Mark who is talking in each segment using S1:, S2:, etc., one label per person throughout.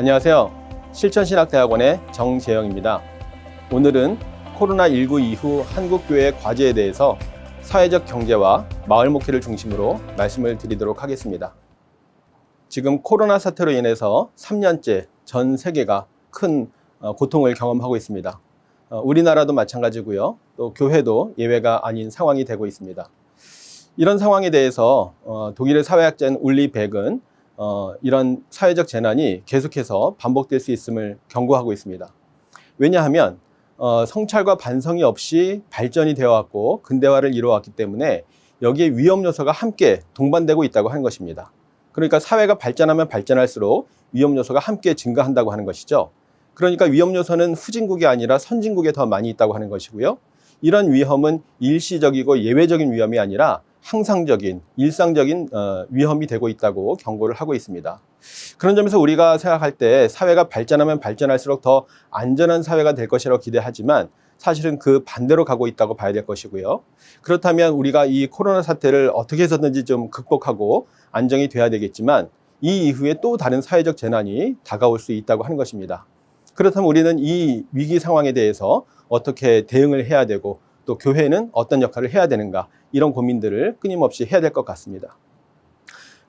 S1: 안녕하세요. 실천신학대학원의 정재영입니다. 오늘은 코로나19 이후 한국교회 과제에 대해서 사회적 경제와 마을 목회를 중심으로 말씀을 드리도록 하겠습니다. 지금 코로나 사태로 인해서 3년째 전 세계가 큰 어, 고통을 경험하고 있습니다. 어, 우리나라도 마찬가지고요. 또 교회도 예외가 아닌 상황이 되고 있습니다. 이런 상황에 대해서 어, 독일의 사회학자인 울리 백은 어, 이런 사회적 재난이 계속해서 반복될 수 있음을 경고하고 있습니다. 왜냐하면 어, 성찰과 반성이 없이 발전이 되어 왔고 근대화를 이루어 왔기 때문에 여기에 위험 요소가 함께 동반되고 있다고 하는 것입니다. 그러니까 사회가 발전하면 발전할수록 위험 요소가 함께 증가한다고 하는 것이죠. 그러니까 위험 요소는 후진국이 아니라 선진국에 더 많이 있다고 하는 것이고요. 이런 위험은 일시적이고 예외적인 위험이 아니라 항상적인 일상적인 어, 위험이 되고 있다고 경고를 하고 있습니다. 그런 점에서 우리가 생각할 때 사회가 발전하면 발전할수록 더 안전한 사회가 될 것이라고 기대하지만 사실은 그 반대로 가고 있다고 봐야 될 것이고요. 그렇다면 우리가 이 코로나 사태를 어떻게 해서든지 좀 극복하고 안정이 돼야 되겠지만 이 이후에 또 다른 사회적 재난이 다가올 수 있다고 하는 것입니다. 그렇다면 우리는 이 위기 상황에 대해서 어떻게 대응을 해야 되고 또 교회는 어떤 역할을 해야 되는가 이런 고민들을 끊임없이 해야 될 것 같습니다.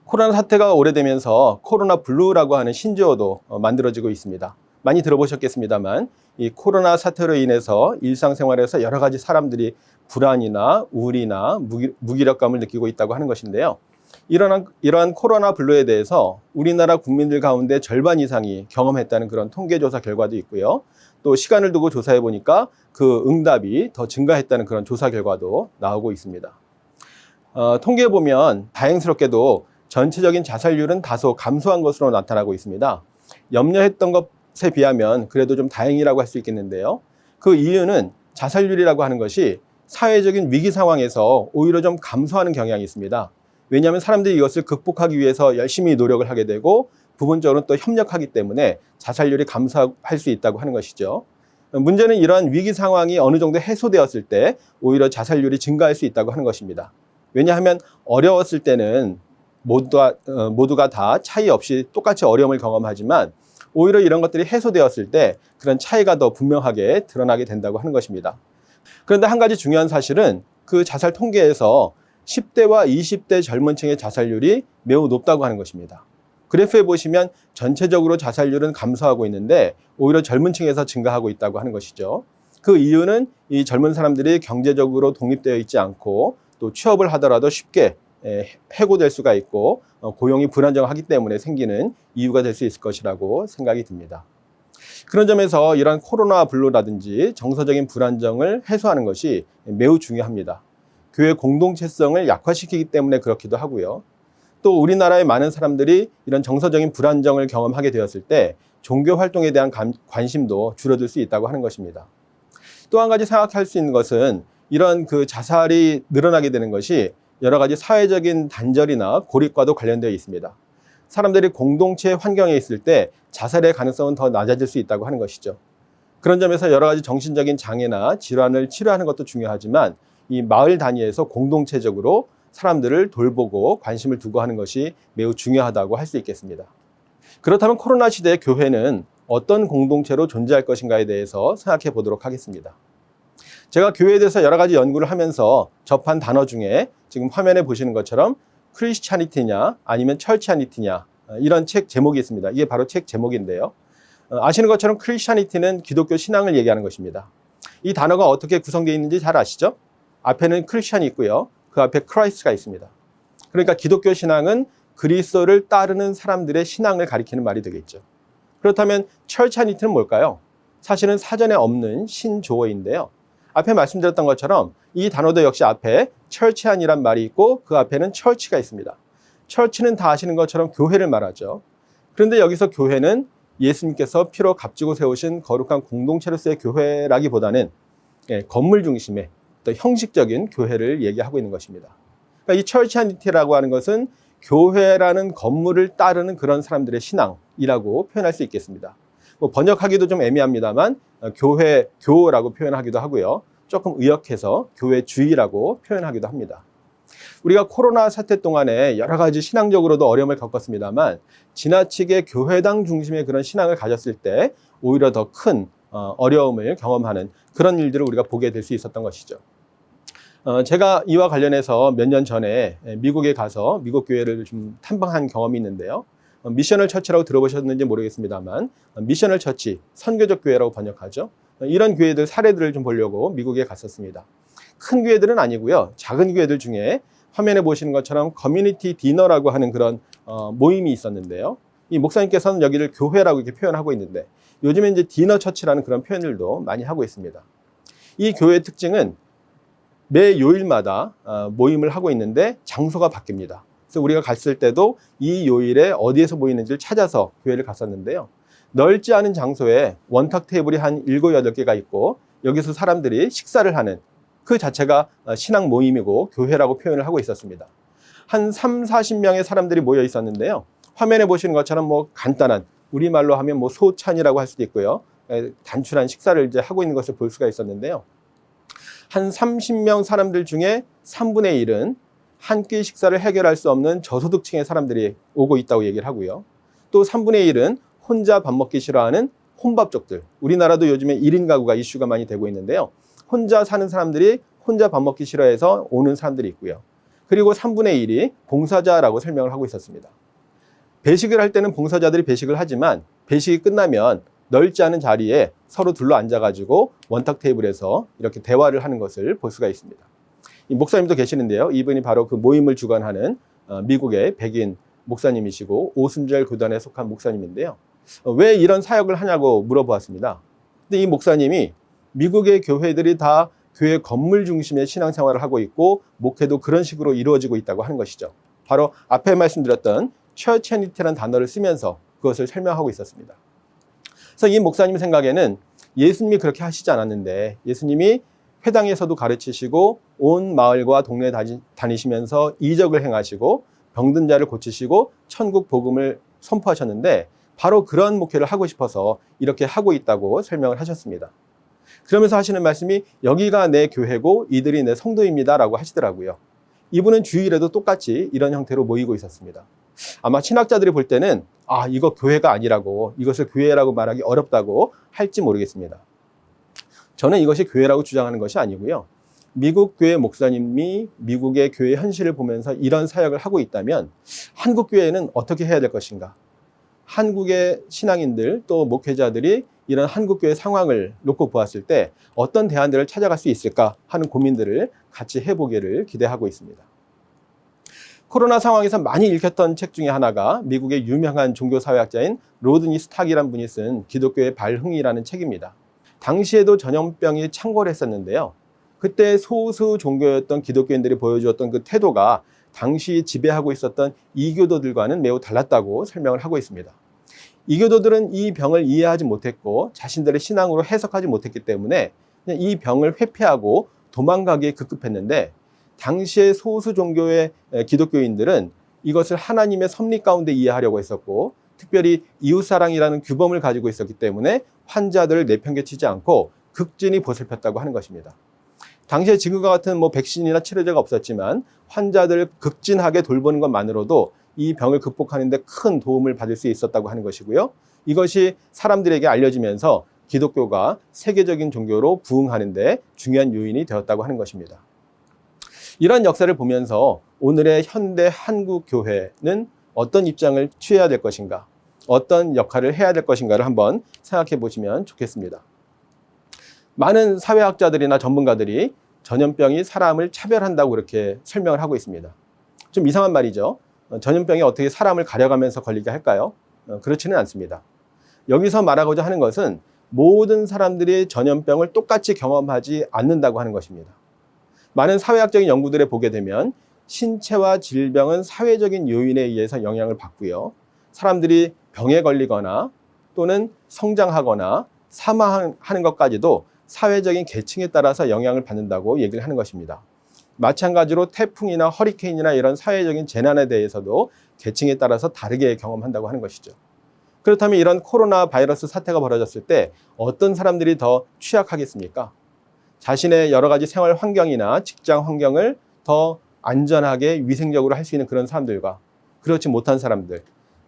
S1: 코로나 사태가 오래되면서 코로나 블루라고 하는 신조어도 어, 만들어지고 있습니다. 많이 들어보셨겠습니다만 이 코로나 사태로 인해서 일상생활에서 여러 가지 사람들이 불안이나 우울이나 무기, 무기 력감을 느끼고 있다고 하는 것인데요. 이러한, 이러한 코로나 블루에 대해서 우리나라 국민들 가운데 절반 이상이 경험했다는 그런 통계조사 결과도 있고요. 또 시간을 두고 조사해 보니까 그 응답이 더 증가했다는 그런 조사 결과도 나오고 있습니다. 어, 통계에 보면 다행스럽게도 전체적인 자살률은 다소 감소한 것으로 나타나고 있습니다. 염려했던 것에 비하면 그래도 좀 다행이라고 할 수 있겠는데요. 그 이유는 자살률이라고 하는 것이 사회적인 위기 상황에서 오히려 좀 감소하는 경향이 있습니다. 왜냐하면 사람들이 이것을 극복하기 위해서 열심히 노력을 하게 되고 부분적으로 또 협력하기 때문에 자살률이 감소할 수 있다고 하는 것이죠. 문제는 이러한 위기 상황이 어느 정도 해소되었을 때 오히려 자살률이 증가할 수 있다고 하는 것입니다. 왜냐하면 어려웠을 때는 모두가, 어, 모두가 다 차이 없이 똑같이 어려움을 경험하지만 오히려 이런 것들이 해소되었을 때 그런 차이가 더 분명하게 드러나게 된다고 하는 것입니다. 그런데 한 가지 중요한 사실은 그 자살 통계에서 10대와 20대 젊은 층의 자살률이 매우 높다고 하는 것입니다. 그래프에 보시면 전체적으로 자살률은 감소하고 있는데 오히려 젊은 층에서 증가하고 있다고 하는 것이죠. 그 이유는 이 젊은 사람들이 경제적으로 독립되어 있지 않고 또 취업을 하더라도 쉽게 에, 해고될 수가 있고 어, 고용이 불안정하기 때문에 생기는 이유가 될 수 있을 것이라고 생각이 듭니다. 그런 점에서 이러한 코로나 블루라든지 정서적인 불안정을 해소하는 것이 매우 중요합니다. 교회 공동체성을 약화시키기 때문에 그렇기도 하고요. 또 우리나라의 많은 사람들이 이런 정서적인 불안정을 경험하게 되었을 때 종교 활동에 대한 감, 관심도 줄어들 수 있다고 하는 것입니다. 또 한 가지 생각할 수 있는 것은 이런 그 자살이 늘어나게 되는 것이 여러 가지 사회적인 단절이나 고립과도 관련되어 있습니다. 사람들이 공동체 환경에 있을 때 자살의 가능성은 더 낮아질 수 있다고 하는 것이죠. 그런 점에서 여러 가지 정신적인 장애나 질환을 치료하는 것도 중요하지만 이 마을 단위에서 공동체적으로 사람들을 돌보고 관심을 두고 하는 것이 매우 중요하다고 할 수 있겠습니다. 그렇다면 코로나 시대의 교회는 어떤 공동체로 존재할 것인가에 대해서 생각해 보도록 하겠습니다. 제가 교회에 대해서 여러 가지 연구를 하면서 접한 단어 중에 지금 화면에 보시는 것처럼 크리스찬이티냐 아니면 철치아니티냐 이런 책 제목이 있습니다. 이게 바로 책 제목인데요. 어, 아시는 것처럼 크리스찬이티는 기독교 신앙을 얘기하는 것입니다. 이 단어가 어떻게 구성되어 있는지 잘 아시죠? 앞에는 크리스찬이 있고요. 그 앞에 크라이스트가 있습니다. 그러니까 기독교 신앙은 그리스도를 따르는 사람들의 신앙을 가리키는 말이 되겠죠. 그렇다면 철차니티는 뭘까요? 사실은 사전에 없는 신조어인데요. 앞에 말씀드렸던 것처럼 이 단어도 역시 앞에 철치안이란 말이 있고 그 앞에는 철치가 있습니다. 철치는 다 아시는 것처럼 교회를 말하죠. 그런데 여기서 교회는 예수님께서 피로 값지고 세우신 거룩한 공동체로서의 교회라기보다는 예, 건물 중심의 또 형식적인 교회를 얘기하고 있는 것입니다. 그러니까 이 철치아니티라고 하는 것은 교회라는 건물을 따르는 그런 사람들의 신앙이라고 표현할 수 있겠습니다. 뭐 번역하기도 좀 애매합니다만 어, 교회 교라고 표현하기도 하고요. 조금 의역해서 교회 주의라고 표현하기도 합니다. 우리가 코로나 사태 동안에 여러 가지 신앙적으로도 어려움을 겪었습니다만 지나치게 교회당 중심의 그런 신앙을 가졌을 때 오히려 더 큰 어, 어려움을 경험하는 그런 일들을 우리가 보게 될 수 있었던 것이죠. 어, 제가 이와 관련해서 몇 년 전에 미국에 가서 미국 교회를 좀 탐방한 경험이 있는데요. 어, 미셔널 처치라고 들어보셨는지 모르겠습니다만 어, 미셔널 처치, 선교적 교회라고 번역하죠. 어, 이런 교회들 사례들을 좀 보려고 미국에 갔었습니다. 큰 교회들은 아니고요. 작은 교회들 중에 화면에 보시는 것처럼 커뮤니티 디너라고 하는 그런 어, 모임이 있었는데요. 이 목사님께서는 여기를 교회라고 이렇게 표현하고 있는데 요즘에 이제 디너 처치라는 그런 표현들도 많이 하고 있습니다. 이 교회의 특징은 매 요일마다 어, 모임을 하고 있는데 장소가 바뀝니다. 그래서 우리가 갔을 때도 이 요일에 어디에서 모이는지를 찾아서 교회를 갔었는데요. 넓지 않은 장소에 원탁 테이블이 한 7, 8개가 있고 여기서 사람들이 식사를 하는 그 자체가 어, 신앙 모임이고 교회라고 표현을 하고 있었습니다. 한 3, 40명의 사람들이 모여 있었는데요. 화면에 보시는 것처럼 뭐 간단한 우리말로 하면 뭐 소찬이라고 할 수도 있고요. 에, 단출한 식사를 이제 하고 있는 것을 볼 수가 있었는데요. 한 30명 사람들 중에 3분의 1은 한 끼 식사를 해결할 수 없는 저소득층의 사람들이 오고 있다고 얘기를 하고요. 또 3분의 1은 혼자 밥 먹기 싫어하는 혼밥족들. 우리나라도 요즘에 1인 가구가 이슈가 많이 되고 있는데요. 혼자 사는 사람들이 혼자 밥 먹기 싫어해서 오는 사람들이 있고요. 그리고 3분의 1이 봉사자라고 설명을 하고 있었습니다. 배식을 할 때는 봉사자들이 배식을 하지만 배식이 끝나면 넓지 않은 자리에 서로 둘러 앉아가지고 원탁 테이블에서 이렇게 대화를 하는 것을 볼 수가 있습니다. 이 목사님도 계시는데요. 이분이 바로 그 모임을 주관하는 어, 미국의 백인 목사님이시고 오순절 교단에 속한 목사님인데요. 어, 왜 이런 사역을 하냐고 물어보았습니다. 근데 이 목사님이 미국의 교회들이 다 교회 건물 중심의 신앙생활을 하고 있고 목회도 그런 식으로 이루어지고 있다고 하는 것이죠. 바로 앞에 말씀드렸던 처체니티라는 단어를 쓰면서 그것을 설명하고 있었습니다. 그래서 이 목사님 생각에는 예수님이 그렇게 하시지 않았는데 예수님이 회당에서도 가르치시고 온 마을과 동네 다니시면서 이적을 행하시고 병든 자를 고치시고 천국 복음을 선포하셨는데 바로 그런 목회를 하고 싶어서 이렇게 하고 있다고 설명을 하셨습니다. 그러면서 하시는 말씀이 여기가 내 교회고 이들이 내 성도입니다라고 하시더라고요. 이분은 주일에도 똑같이 이런 형태로 모이고 있었습니다. 아마 신학자들이 볼 때는 아, 이거 교회가 아니라고 이것을 교회라고 말하기 어렵다고 할지 모르겠습니다. 저는 이것이 교회라고 주장하는 것이 아니고요. 미국 교회 목사님이 미국의 교회 현실을 보면서 이런 사역을 하고 있다면 한국 교회는 어떻게 해야 될 것인가? 한국의 신앙인들 또 목회자들이 이런 한국 교회 상황을 놓고 보았을 때 어떤 대안들을 찾아갈 수 있을까 하는 고민들을 같이 해보기를 기대하고 있습니다. 코로나 상황에서 많이 읽혔던 책 중에 하나가 미국의 유명한 종교사회학자인 로드니 스탁이란 분이 쓴 기독교의 발흥이라는 책입니다. 당시에도 전염병이 창궐했었는데요. 그때 소수 종교였던 기독교인들이 보여주었던 그 태도가 당시 지배하고 있었던 이교도들과는 매우 달랐다고 설명을 하고 있습니다. 이교도들은 이 병을 이해하지 못했고 자신들의 신앙으로 해석하지 못했기 때문에 이 병을 회피하고 도망가기에 급급했는데 당시의 소수 종교의 기독교인들은 이것을 하나님의 섭리 가운데 이해하려고 했었고 특별히 이웃사랑이라는 규범을 가지고 있었기 때문에 환자들을 내팽개치지 않고 극진히 보살폈다고 하는 것입니다. 당시에 지금과 같은 뭐 백신이나 치료제가 없었지만 환자들을 극진하게 돌보는 것만으로도 이 병을 극복하는데 큰 도움을 받을 수 있었다고 하는 것이고요. 이것이 사람들에게 알려지면서 기독교가 세계적인 종교로 부흥하는데 중요한 요인이 되었다고 하는 것입니다. 이런 역사를 보면서 오늘의 현대 한국 교회는 어떤 입장을 취해야 될 것인가, 어떤 역할을 해야 될 것인가를 한번 생각해 보시면 좋겠습니다. 많은 사회학자들이나 전문가들이 전염병이 사람을 차별한다고 그렇게 설명을 하고 있습니다. 좀 이상한 말이죠. 어, 전염병이 어떻게 사람을 가려가면서 걸리게 할까요? 어, 그렇지는 않습니다. 여기서 말하고자 하는 것은 모든 사람들이 전염병을 똑같이 경험하지 않는다고 하는 것입니다. 많은 사회학적인 연구들에 보게 되면 신체와 질병은 사회적인 요인에 의해서 영향을 받고요. 사람들이 병에 걸리거나 또는 성장하거나 사망하는 것까지도 사회적인 계층에 따라서 영향을 받는다고 얘기를 하는 것입니다. 마찬가지로 태풍이나 허리케인이나 이런 사회적인 재난에 대해서도 계층에 따라서 다르게 경험한다고 하는 것이죠. 그렇다면 이런 코로나 바이러스 사태가 벌어졌을 때 어떤 사람들이 더 취약하겠습니까? 자신의 여러 가지 생활 환경이나 직장 환경을 더 안전하게 위생적으로 할 수 있는 그런 사람들과 그렇지 못한 사람들,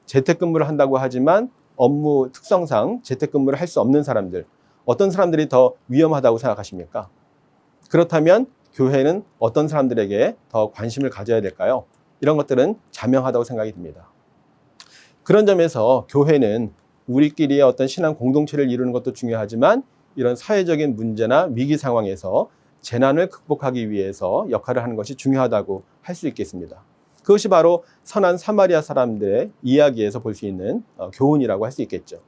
S1: 재택근무를 한다고 하지만 업무 특성상 재택근무를 할 수 없는 사람들, 어떤 사람들이 더 위험하다고 생각하십니까? 그렇다면 교회는 어떤 사람들에게 더 관심을 가져야 될까요? 이런 것들은 자명하다고 생각이 듭니다. 그런 점에서 교회는 우리끼리의 어떤 신앙 공동체를 이루는 것도 중요하지만 이런 사회적인 문제나 위기 상황에서 재난을 극복하기 위해서 역할을 하는 것이 중요하다고 할 수 있겠습니다. 그것이 바로 선한 사마리아 사람들의 이야기에서 볼 수 있는 어, 교훈이라고 할 수 있겠죠.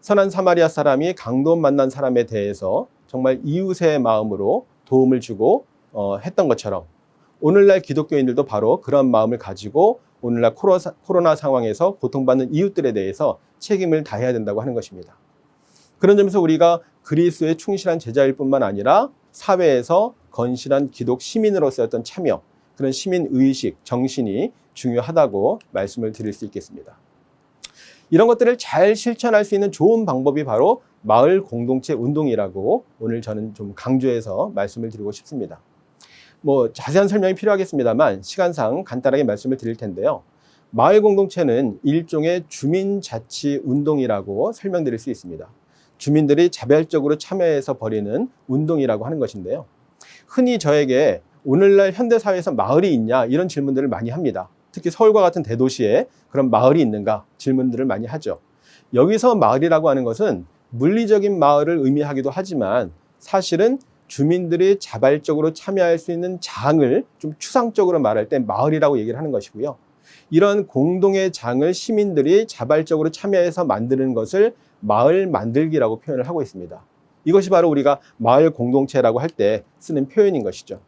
S1: 선한 사마리아 사람이 강도 만난 사람에 대해서 정말 이웃의 마음으로 도움을 주고 어, 했던 것처럼 오늘날 기독교인들도 바로 그런 마음을 가지고 오늘날 코로나, 코로나 상황에서 고통받는 이웃들에 대해서 책임을 다해야 된다고 하는 것입니다. 그런 점에서 우리가 그리스도의 충실한 제자일 뿐만 아니라 사회에서 건실한 기독 시민으로서의 어떤 참여, 그런 시민 의식, 정신이 중요하다고 말씀을 드릴 수 있겠습니다. 이런 것들을 잘 실천할 수 있는 좋은 방법이 바로 마을 공동체 운동이라고 오늘 저는 좀 강조해서 말씀을 드리고 싶습니다. 뭐 자세한 설명이 필요하겠습니다만 시간상 간단하게 말씀을 드릴 텐데요. 마을 공동체는 일종의 주민 자치 운동이라고 설명드릴 수 있습니다. 주민들이 자발적으로 참여해서 벌이는 운동이라고 하는 것인데요. 흔히 저에게 오늘날 현대사회에서 마을이 있냐 이런 질문들을 많이 합니다. 특히 서울과 같은 대도시에 그런 마을이 있는가 질문들을 많이 하죠. 여기서 마을이라고 하는 것은 물리적인 마을을 의미하기도 하지만 사실은 주민들이 자발적으로 참여할 수 있는 장을 좀 추상적으로 말할 때 마을이라고 얘기를 하는 것이고요. 이런 공동의 장을 시민들이 자발적으로 참여해서 만드는 것을 마을 만들기라고 표현을 하고 있습니다. 이것이 바로 우리가 마을 공동체라고 할 때 쓰는 표현인 것이죠.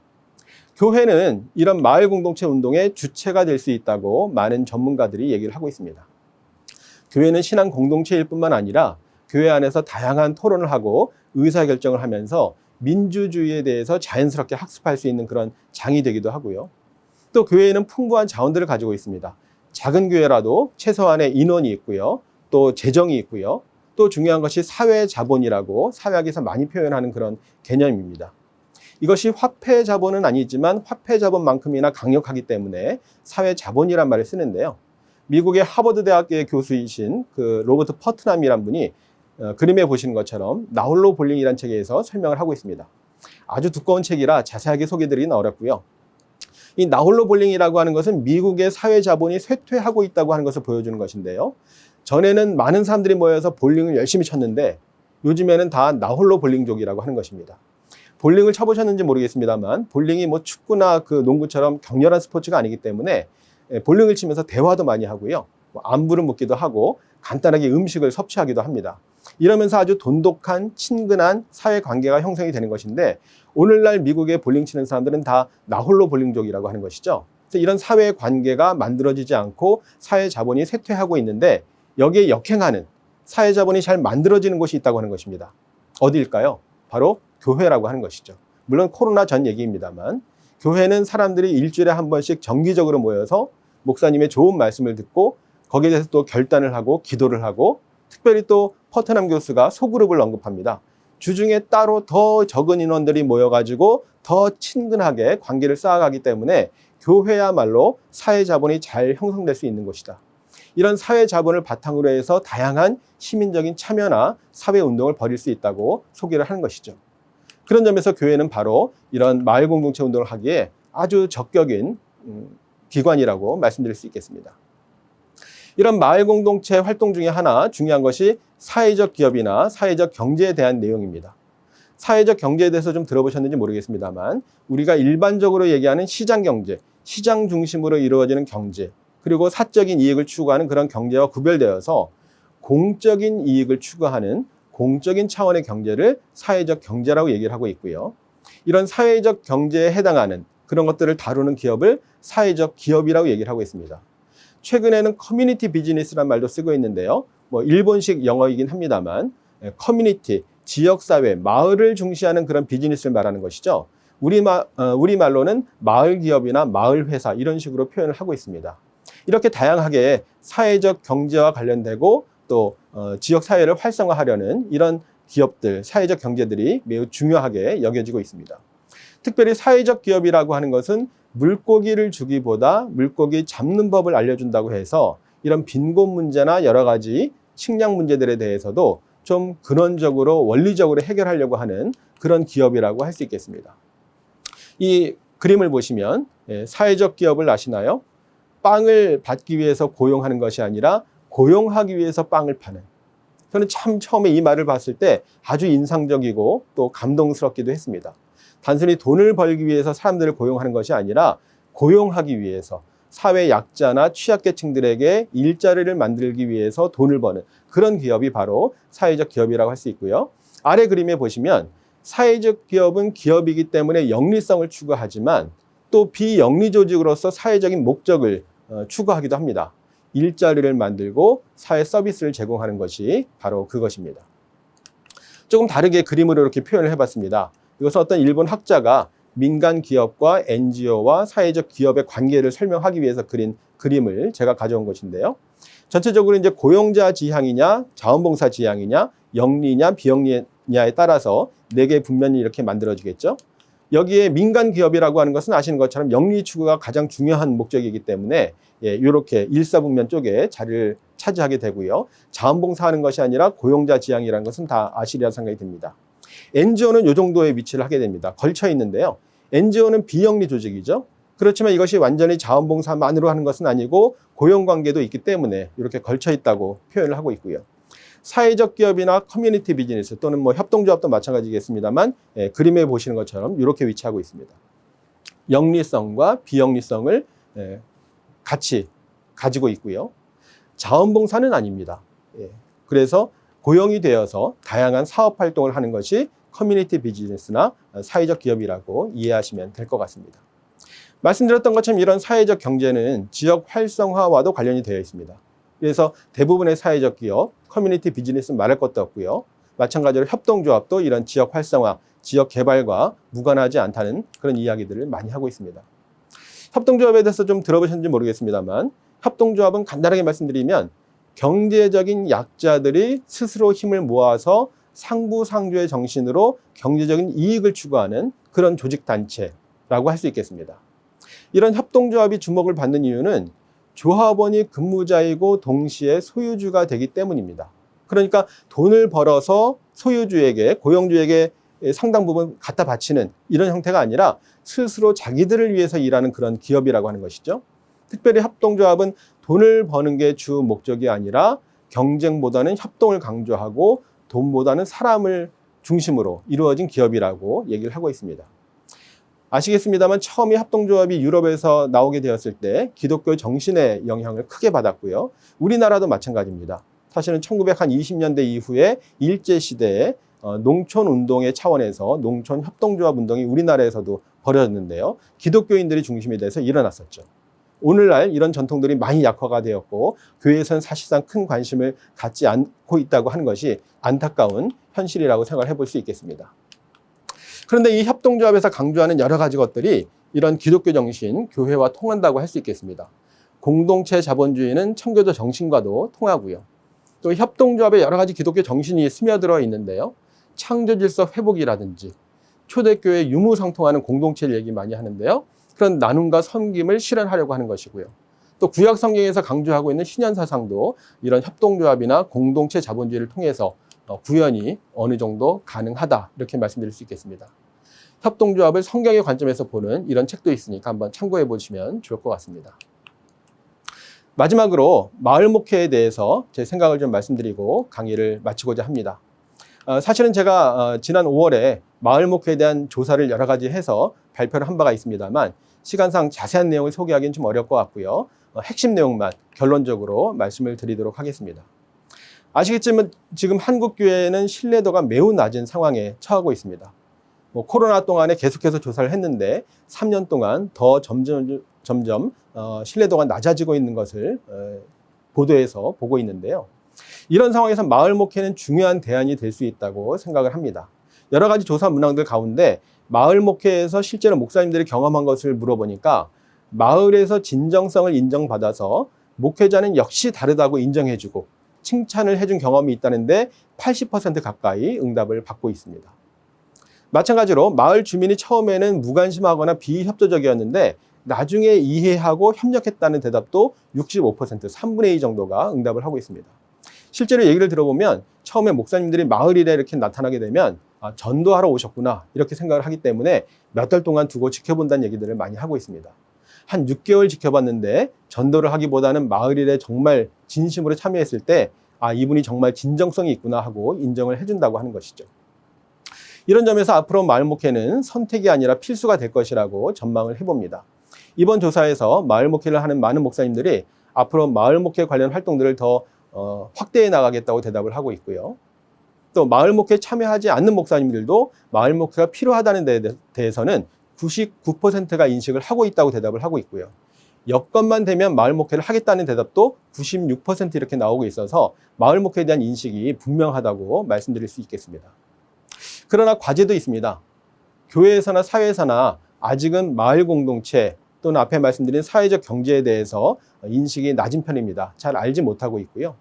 S1: 교회는 이런 마을 공동체 운동의 주체가 될 수 있다고 많은 전문가들이 얘기를 하고 있습니다. 교회는 신앙 공동체일 뿐만 아니라 교회 안에서 다양한 토론을 하고 의사결정을 하면서 민주주의에 대해서 자연스럽게 학습할 수 있는 그런 장이 되기도 하고요. 또 교회에는 풍부한 자원들을 가지고 있습니다. 작은 교회라도 최소한의 인원이 있고요. 또 재정이 있고요. 또 중요한 것이 사회 자본이라고 사회학에서 많이 표현하는 그런 개념입니다. 이것이 화폐 자본은 아니지만 화폐 자본만큼이나 강력하기 때문에 사회 자본이란 말을 쓰는데요. 미국의 하버드 대학교의 교수이신 그 로버트 퍼트남이란 분이 어, 그림에 보시는 것처럼 나홀로 볼링이라는 책에서 설명을 하고 있습니다. 아주 두꺼운 책이라 자세하게 소개드리기는 어렵고요. 이 나홀로 볼링이라고 하는 것은 미국의 사회 자본이 쇠퇴하고 있다고 하는 것을 보여주는 것인데요. 전에는 많은 사람들이 모여서 볼링을 열심히 쳤는데 요즘에는 다 나홀로 볼링족이라고 하는 것입니다. 볼링을 쳐보셨는지 모르겠습니다만 볼링이 뭐 축구나 그 농구처럼 격렬한 스포츠가 아니기 때문에 예, 볼링을 치면서 대화도 많이 하고요. 뭐 안부를 묻기도 하고 간단하게 음식을 섭취하기도 합니다. 이러면서 아주 돈독한 친근한 사회 관계가 형성이 되는 것인데 오늘날 미국의 볼링 치는 사람들은 다 나홀로 볼링족이라고 하는 것이죠. 그래서 이런 사회 관계가 만들어지지 않고 사회 자본이 쇠퇴하고 있는데 여기에 역행하는 사회 자본이 잘 만들어지는 곳이 있다고 하는 것입니다. 어디일까요? 바로 교회라고 하는 것이죠. 물론 코로나 전 얘기입니다만 교회는 사람들이 일주일에 한 번씩 정기적으로 모여서 목사님의 좋은 말씀을 듣고 거기에 대해서 또 결단을 하고 기도를 하고 특별히 또 퍼트남 교수가 소그룹을 언급합니다. 주중에 따로 더 적은 인원들이 모여가지고 더 친근하게 관계를 쌓아가기 때문에 교회야말로 사회 자본이 잘 형성될 수 있는 곳이다. 이런 사회 자본을 바탕으로 해서 다양한 시민적인 참여나 사회 운동을 벌일 수 있다고 소개를 하는 것이죠. 그런 점에서 교회는 바로 이런 마을 공동체 운동을 하기에 아주 적격인 음, 기관이라고 말씀드릴 수 있겠습니다. 이런 마을 공동체 활동 중에 하나 중요한 것이 사회적 기업이나 사회적 경제에 대한 내용입니다. 사회적 경제에 대해서 좀 들어보셨는지 모르겠습니다만 우리가 일반적으로 얘기하는 시장 경제, 시장 중심으로 이루어지는 경제, 그리고 사적인 이익을 추구하는 그런 경제와 구별되어서 공적인 이익을 추구하는 공적인 차원의 경제를 사회적 경제라고 얘기를 하고 있고요. 이런 사회적 경제에 해당하는 그런 것들을 다루는 기업을 사회적 기업이라고 얘기를 하고 있습니다. 최근에는 커뮤니티 비즈니스란 말도 쓰고 있는데요. 뭐 일본식 영어이긴 합니다만 예, 커뮤니티, 지역사회, 마을을 중시하는 그런 비즈니스를 말하는 것이죠. 우리말, 어, 우리말로는 마을 기업이나 마을 회사 이런 식으로 표현을 하고 있습니다. 이렇게 다양하게 사회적 경제와 관련되고 또 어, 지역 사회를 활성화하려는 이런 기업들, 사회적 경제들이 매우 중요하게 여겨지고 있습니다. 특별히 사회적 기업이라고 하는 것은 물고기를 주기보다 물고기 잡는 법을 알려준다고 해서 이런 빈곤 문제나 여러 가지 식량 문제들에 대해서도 좀 근원적으로 원리적으로 해결하려고 하는 그런 기업이라고 할 수 있겠습니다. 이 그림을 보시면 예, 사회적 기업을 아시나요? 빵을 받기 위해서 고용하는 것이 아니라 고용하기 위해서 빵을 파는. 저는 참 처음에 이 말을 봤을 때 아주 인상적이고 또 감동스럽기도 했습니다. 단순히 돈을 벌기 위해서 사람들을 고용하는 것이 아니라 고용하기 위해서 사회 약자나 취약계층들에게 일자리를 만들기 위해서 돈을 버는 그런 기업이 바로 사회적 기업이라고 할 수 있고요. 아래 그림에 보시면 사회적 기업은 기업이기 때문에 영리성을 추구하지만 또 비영리 조직으로서 사회적인 목적을 어, 추구하기도 합니다. 일자리를 만들고 사회 서비스를 제공하는 것이 바로 그것입니다. 조금 다르게 그림으로 이렇게 표현을 해봤습니다. 이것은 어떤 일본 학자가 민간 기업과 NGO와 사회적 기업의 관계를 설명하기 위해서 그린 그림을 제가 가져온 것인데요. 전체적으로 이제 고용자 지향이냐, 자원봉사 지향이냐, 영리냐, 비영리냐에 따라서 네 개의 분면이 이렇게 만들어지겠죠. 여기에 민간 기업이라고 하는 것은 아시는 것처럼 영리 추구가 가장 중요한 목적이기 때문에 예, 이렇게 일사분면 쪽에 자리를 차지하게 되고요. 자원봉사하는 것이 아니라 고용자 지향이라는 것은 다 아시리라 생각이 듭니다. NGO는 이 정도의 위치를 하게 됩니다. 걸쳐 있는데요. NGO는 비영리 조직이죠. 그렇지만 이것이 완전히 자원봉사만으로 하는 것은 아니고 고용관계도 있기 때문에 이렇게 걸쳐 있다고 표현을 하고 있고요. 사회적 기업이나 커뮤니티 비즈니스 또는 뭐 협동조합도 마찬가지겠습니다만 예, 그림에 보시는 것처럼 이렇게 위치하고 있습니다. 영리성과 비영리성을 예, 같이 가지고 있고요. 자원봉사는 아닙니다. 예, 그래서 고용이 되어서 다양한 사업 활동을 하는 것이 커뮤니티 비즈니스나 사회적 기업이라고 이해하시면 될 것 같습니다. 말씀드렸던 것처럼 이런 사회적 경제는 지역 활성화와도 관련이 되어 있습니다. 그래서 대부분의 사회적 기업, 커뮤니티 비즈니스는 말할 것도 없고요. 마찬가지로 협동조합도 이런 지역 활성화, 지역 개발과 무관하지 않다는 그런 이야기들을 많이 하고 있습니다. 협동조합에 대해서 좀 들어보셨는지 모르겠습니다만 협동조합은 간단하게 말씀드리면 경제적인 약자들이 스스로 힘을 모아서 상부상조의 정신으로 경제적인 이익을 추구하는 그런 조직단체라고 할 수 있겠습니다. 이런 협동조합이 주목을 받는 이유는 조합원이 근무자이고 동시에 소유주가 되기 때문입니다. 그러니까 돈을 벌어서 소유주에게, 고용주에게 상당 부분 갖다 바치는 이런 형태가 아니라 스스로 자기들을 위해서 일하는 그런 기업이라고 하는 것이죠. 특별히 협동조합은 돈을 버는 게 주 목적이 아니라 경쟁보다는 협동을 강조하고 돈보다는 사람을 중심으로 이루어진 기업이라고 얘기를 하고 있습니다. 아시겠습니다만 처음에 합동조합이 유럽에서 나오게 되었을 때 기독교 정신의 영향을 크게 받았고요. 우리나라도 마찬가지입니다. 사실은 1920년대 이후에 일제 시대에 어, 농촌 운동의 차원에서 농촌 협동조합 운동이 우리나라에서도 벌어졌는데요. 기독교인들이 중심이 돼서 일어났었죠. 오늘날 이런 전통들이 많이 약화가 되었고 교회에서는 사실상 큰 관심을 갖지 않고 있다고 하는 것이 안타까운 현실이라고 생각을 해볼 수 있겠습니다. 그런데 이 협동조합에서 강조하는 여러 가지 것들이 이런 기독교 정신, 교회와 통한다고 할 수 있겠습니다. 공동체 자본주의는 청교도 정신과도 통하고요. 또 협동조합에 여러 가지 기독교 정신이 스며들어 있는데요. 창조 질서 회복이라든지 초대교회 유무상통하는 공동체를 얘기 많이 하는데요. 그런 나눔과 섬김을 실현하려고 하는 것이고요. 또 구약 성경에서 강조하고 있는 신현 사상도 이런 협동조합이나 공동체 자본주의를 통해서 어, 구현이 어느 정도 가능하다 이렇게 말씀드릴 수 있겠습니다. 협동조합을 성경의 관점에서 보는 이런 책도 있으니까 한번 참고해 보시면 좋을 것 같습니다. 마지막으로 마을 목회에 대해서 제 생각을 좀 말씀드리고 강의를 마치고자 합니다. 어, 사실은 제가 어, 지난 5월에 마을 목회에 대한 조사를 여러 가지 해서 발표를 한 바가 있습니다만 시간상 자세한 내용을 소개하기는 좀 어려울 것 같고요. 핵심 내용만 결론적으로 말씀을 드리도록 하겠습니다. 아시겠지만 지금 한국 교회는 신뢰도가 매우 낮은 상황에 처하고 있습니다. 뭐 코로나 동안에 계속해서 조사를 했는데 3년 동안 더 점점 점점 어, 신뢰도가 낮아지고 있는 것을 어, 보도에서 보고 있는데요. 이런 상황에서 마을 목회는 중요한 대안이 될 수 있다고 생각을 합니다. 여러 가지 조사 문항들 가운데 마을 목회에서 실제로 목사님들이 경험한 것을 물어보니까 마을에서 진정성을 인정받아서 목회자는 역시 다르다고 인정해주고 칭찬을 해준 경험이 있다는데 80% 가까이 응답을 받고 있습니다. 마찬가지로 마을 주민이 처음에는 무관심하거나 비협조적이었는데 나중에 이해하고 협력했다는 대답도 65% 3분의 2 정도가 응답을 하고 있습니다. 실제로 얘기를 들어보면 처음에 목사님들이 마을 일에 이렇게 나타나게 되면 아, 전도하러 오셨구나 이렇게 생각을 하기 때문에 몇 달 동안 두고 지켜본다는 얘기들을 많이 하고 있습니다. 한 6개월 지켜봤는데 전도를 하기보다는 마을 일에 정말 진심으로 참여했을 때 아, 이분이 정말 진정성이 있구나 하고 인정을 해준다고 하는 것이죠. 이런 점에서 앞으로 마을 목회는 선택이 아니라 필수가 될 것이라고 전망을 해봅니다. 이번 조사에서 마을 목회를 하는 많은 목사님들이 앞으로 마을 목회 관련 활동들을 더 어, 확대해 나가겠다고 대답을 하고 있고요. 또 마을 목회에 참여하지 않는 목사님들도 마을 목회가 필요하다는 데 대해서는 99%가 인식을 하고 있다고 대답을 하고 있고요. 여건만 되면 마을 목회를 하겠다는 대답도 96% 이렇게 나오고 있어서 마을 목회에 대한 인식이 분명하다고 말씀드릴 수 있겠습니다. 그러나 과제도 있습니다. 교회에서나 사회에서나 아직은 마을 공동체 또는 앞에 말씀드린 사회적 경제에 대해서 인식이 낮은 편입니다. 잘 알지 못하고 있고요.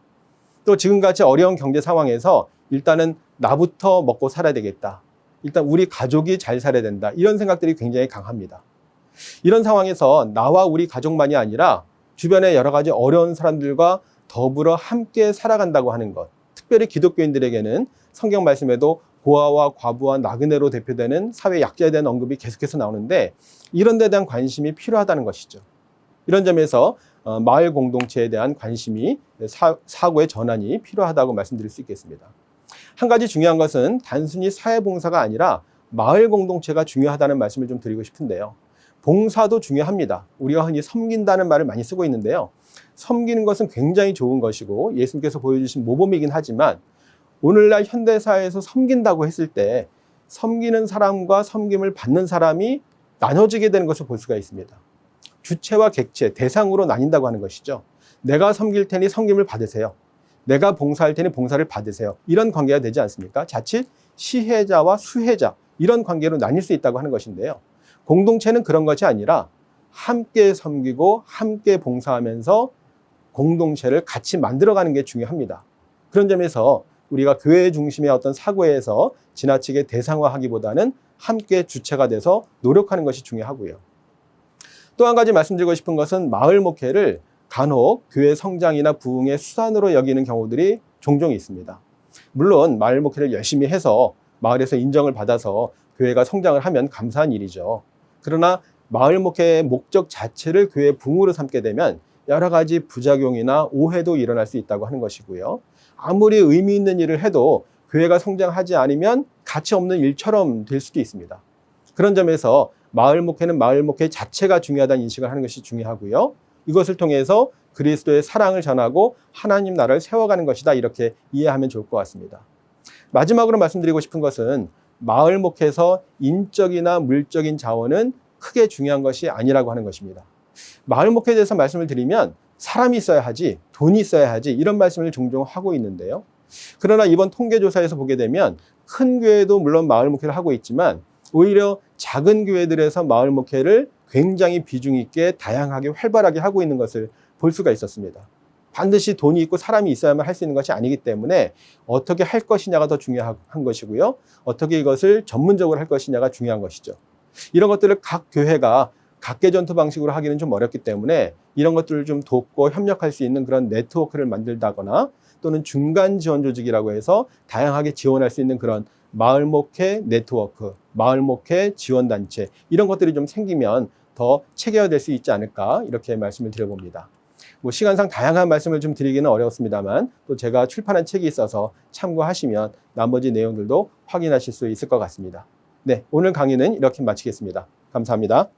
S1: 또 지금같이 어려운 경제 상황에서 일단은 나부터 먹고 살아야 되겠다. 일단 우리 가족이 잘 살아야 된다. 이런 생각들이 굉장히 강합니다. 이런 상황에서 나와 우리 가족만이 아니라 주변의 여러 가지 어려운 사람들과 더불어 함께 살아간다고 하는 것. 특별히 기독교인들에게는 성경 말씀에도 고아와 과부와 나그네로 대표되는 사회 약자에 대한 언급이 계속해서 나오는데 이런 데 대한 관심이 필요하다는 것이죠. 이런 점에서 어, 마을 공동체에 대한 관심이 사, 사고의 전환이 필요하다고 말씀드릴 수 있겠습니다. 한 가지 중요한 것은 단순히 사회봉사가 아니라 마을 공동체가 중요하다는 말씀을 좀 드리고 싶은데요. 봉사도 중요합니다. 우리가 흔히 섬긴다는 말을 많이 쓰고 있는데요. 섬기는 것은 굉장히 좋은 것이고 예수님께서 보여주신 모범이긴 하지만 오늘날 현대사회에서 섬긴다고 했을 때 섬기는 사람과 섬김을 받는 사람이 나눠지게 되는 것을 볼 수가 있습니다. 주체와 객체, 대상으로 나뉜다고 하는 것이죠. 내가 섬길 테니 섬김을 받으세요. 내가 봉사할 테니 봉사를 받으세요. 이런 관계가 되지 않습니까? 자칫 시혜자와 수혜자 이런 관계로 나뉠 수 있다고 하는 것인데요. 공동체는 그런 것이 아니라 함께 섬기고 함께 봉사하면서 공동체를 같이 만들어가는 게 중요합니다. 그런 점에서 우리가 교회 중심의 어떤 사고에서 지나치게 대상화하기보다는 함께 주체가 돼서 노력하는 것이 중요하고요. 또 한 가지 말씀드리고 싶은 것은 마을 목회를 간혹 교회 성장이나 부흥의 수단으로 여기는 경우들이 종종 있습니다. 물론 마을 목회를 열심히 해서 마을에서 인정을 받아서 교회가 성장을 하면 감사한 일이죠. 그러나 마을 목회의 목적 자체를 교회 부흥으로 삼게 되면 여러 가지 부작용이나 오해도 일어날 수 있다고 하는 것이고요. 아무리 의미 있는 일을 해도 교회가 성장하지 않으면 가치 없는 일처럼 될 수도 있습니다. 그런 점에서 마을 목회는 마을 목회 자체가 중요하다는 인식을 하는 것이 중요하고요. 이것을 통해서 그리스도의 사랑을 전하고 하나님 나라를 세워가는 것이다. 이렇게 이해하면 좋을 것 같습니다. 마지막으로 말씀드리고 싶은 것은 마을 목회에서 인적이나 물적인 자원은 크게 중요한 것이 아니라고 하는 것입니다. 마을 목회에 대해서 말씀을 드리면 사람이 있어야 하지, 돈이 있어야 하지, 이런 말씀을 종종 하고 있는데요. 그러나 이번 통계조사에서 보게 되면 큰 교회도 물론 마을 목회를 하고 있지만 오히려 작은 교회들에서 마을 목회를 굉장히 비중 있게 다양하게 활발하게 하고 있는 것을 볼 수가 있었습니다. 반드시 돈이 있고 사람이 있어야만 할 수 있는 것이 아니기 때문에 어떻게 할 것이냐가 더 중요한 것이고요. 어떻게 이것을 전문적으로 할 것이냐가 중요한 것이죠. 이런 것들을 각 교회가 각계 전투 방식으로 하기는 좀 어렵기 때문에 이런 것들을 좀 돕고 협력할 수 있는 그런 네트워크를 만들다거나 또는 중간 지원 조직이라고 해서 다양하게 지원할 수 있는 그런 마을 목회 네트워크, 마을 목회 지원 단체 이런 것들이 좀 생기면 더 체계화될 수 있지 않을까 이렇게 말씀을 드려봅니다. 뭐 시간상 다양한 말씀을 좀 드리기는 어렵습니다만 또 제가 출판한 책이 있어서 참고하시면 나머지 내용들도 확인하실 수 있을 것 같습니다. 네, 오늘 강의는 이렇게 마치겠습니다. 감사합니다.